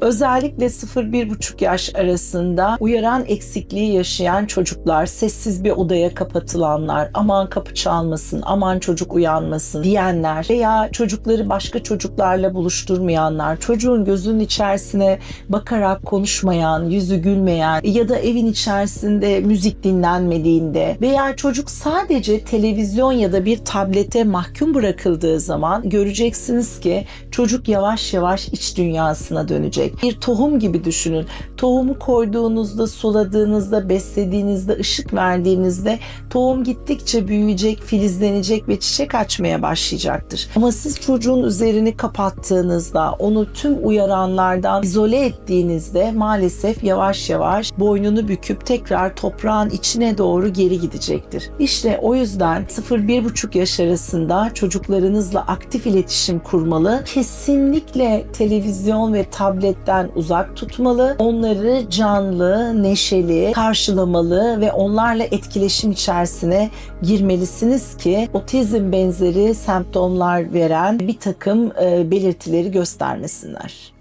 Özellikle 0-1,5 yaş arasında uyaran eksikliği yaşayan çocuklar, sessiz bir odaya kapatılanlar, aman kapı çalmasın, aman çocuk uyanmasın diyenler veya çocukları başka çocuklarla buluşturmayanlar, çocuğun gözünün içerisine bakarak konuşmayan, yüzü gülmeyen ya da evin içerisinde müzik dinlenmediğinde veya çocuk sadece televizyon ya da bir tablete mahkum bırakıldığı zaman göreceksiniz ki çocuk yavaş yavaş iç dünyasına dönecek. Bir tohum gibi düşünün. Tohumu koyduğunuzda, suladığınızda, beslediğinizde, ışık verdiğinizde tohum gittikçe büyüyecek, filizlenecek ve çiçek açmaya başlayacaktır. Ama siz çocuğun üzerini kapattığınızda, onu tüm uyaranlardan izole ettiğinizde maalesef yavaş yavaş boynunu büküp tekrar toprağın içine doğru geri gidecektir. İşte o yüzden 0-1,5 yaş arasında çocuklarınızla aktif iletişim kurmalı. Kesinlikle televizyon ve tabletten uzak tutmalı. Onları canlı, neşeli karşılamalı ve onlarla etkileşim içerisine girmelisiniz ki otizm benzeri semptomlar veren bir takım e, belirtileri göstermesinler.